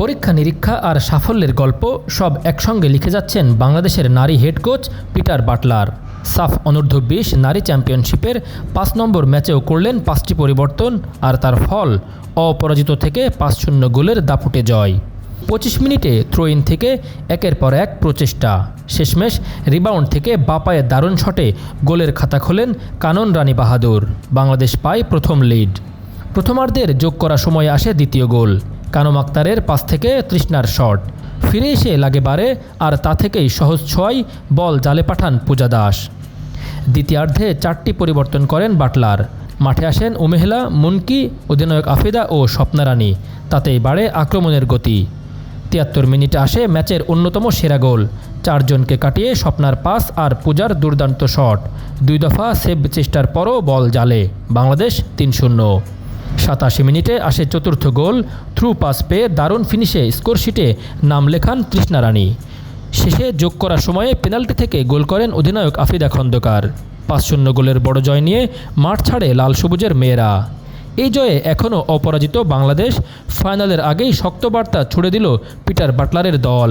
পরীক্ষা, নিরীক্ষা আর সাফল্যের গল্প সব একসঙ্গে লিখে যাচ্ছেন বাংলাদেশের নারী হেড কোচ পিটার বাটলার। সাফ অনূর্ধ্ব বিশ নারী চ্যাম্পিয়নশিপের পাঁচ নম্বর ম্যাচেও করলেন পাঁচটি পরিবর্তন আর তার ফল, অপরাজিত থেকে পাঁচ শূন্য গোলের দাপুটে জয়। পঁচিশ মিনিটে থ্রো ইন থেকে একের পর এক প্রচেষ্টা। শেষমেশ রিবাউন্ড থেকে বাপায়ে দারুণ শটে গোলের খাতা খোলেন কানন রানী বাহাদুর। বাংলাদেশ পায় প্রথম লিড। প্রথমার্ধের যোগ করা সময় আসে দ্বিতীয় গোল। কানম আক্তারের পাশ থেকে তৃষ্ণার শট। ফিরে এসে লাগে বারে, আর তা থেকেই সহজ ছয় বল জালে পাঠান পূজা দাস। দ্বিতীয়ার্ধে চারটি পরিবর্তন করেন বাটলার। মাঠে আসেন উমেহলা, মুনকি, অধিনায়ক আফিদা ও স্বপ্নারানী তাতেই বাড়ে আক্রমণের গতি। তিয়াত্তর মিনিটে আসে ম্যাচের অন্যতম সেরা গোল। চারজনকে কাটিয়ে স্বপ্নার পাস আর পূজার দুর্দান্ত শট। দুই দফা সেভ চেষ্টার পরও বল জালে। বাংলাদেশ তিন শূন্য। সাতাশি মিনিটে আসে চতুর্থ গোল। থ্রু পাস পেয়ে দারুণ ফিনিশে স্কোরশিটে নাম লেখান তৃষ্ণা রানী। শেষে যোগ করার সময়ে পেনাল্টি থেকে গোল করেন অধিনায়ক আফিদা খন্দকার। পাঁচ শূন্য গোলের বড় জয় নিয়ে মাঠ ছাড়ে লাল সবুজের মেয়েরা। এই জয়ে এখনও অপরাজিত বাংলাদেশ। ফাইনালের আগেই শক্ত বার্তা ছুড়ে দিল পিটার বাটলারের দল।